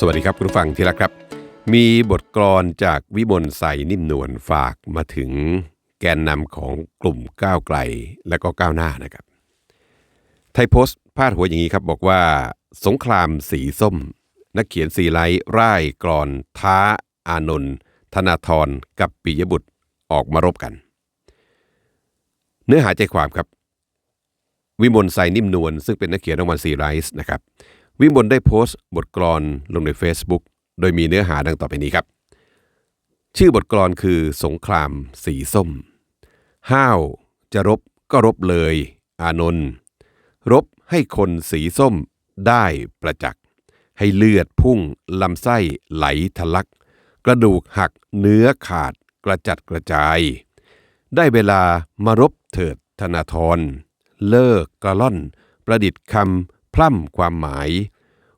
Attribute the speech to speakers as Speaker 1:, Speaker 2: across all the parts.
Speaker 1: สวัสดีครับคุณฟังที่รักครับ มีบทกลอนจากวิมลใสนิ่มนวลฝากมาถึงแกนนำของกลุ่มก้าวไกลและก็ก้าวหน้านะครับ ไทยโพสต์พาดหัวอย่างนี้ครับบอกว่า สงครามสีส้ม นักเขียนสีไลท์ร่ายกรอน ท้า อานนท์ธนาธรกับปิยบุตรออกมารบกัน เนื้อหาใจความครับ วิมลไซนิ่มนวลซึ่งเป็นนักเขียนรางวัลซีไรส์นะครับ วิมลได้โพสต์บทกลอนลงใน Facebook โดยมีเนื้อหาดังต่อไปนี้ครับ ชื่อบทกลอนคือสงครามสีส้ม ห้าวจะรบก็รบเลย อานนท์รบให้คนสีส้มได้ประจักษ์ให้เลือดพุ่งลำไส้ไหลทะลัก กระดูกหักเนื้อขาดกระจัดกระจาย ได้เวลามารบเถิดธนาธรเลิกกระล่อน ประดิษฐ์คำ พร่ำความหมาย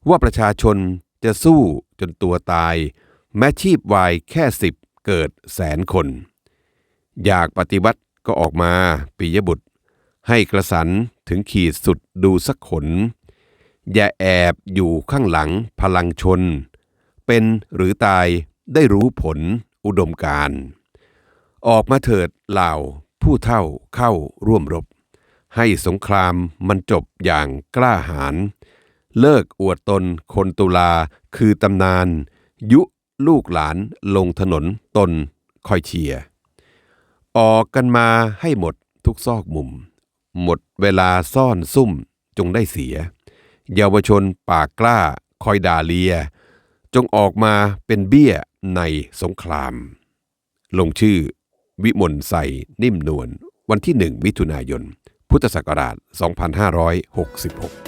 Speaker 1: ว่าประชาชนจะสู้จนตัวตาย แม้ชีพวายแค่สิบเกิดแสนคน อยากปฏิวัติก็ออกมาปิยบุตร ให้กระสันถึงขีดสุดดูสักขน อย่าแอบอยู่ข้างหลังพลังชน เป็นหรือตายได้รู้ผลอุดมการ ออกมาเถิดเหล่าผู้เท่าเข้าร่วมรบ ให้สงครามมันจบอย่างกล้าหาญเลิกอวดตนคนตุลาคือตำนาน ยุลูกหลานลงถนนตนคอยเชียร์ออกกันมาให้หมดทุกซอกมุม หมดเวลาซ่อนซุ่มจงได้เสีย เยาวชนปากกล้าคอยด่าเลีย จงออกมาเป็นเบี้ยในสงคราม ลงชื่อ วิมลใส่นิ่มนวลวันที่1มิถุนายน พุทธศักราช 2566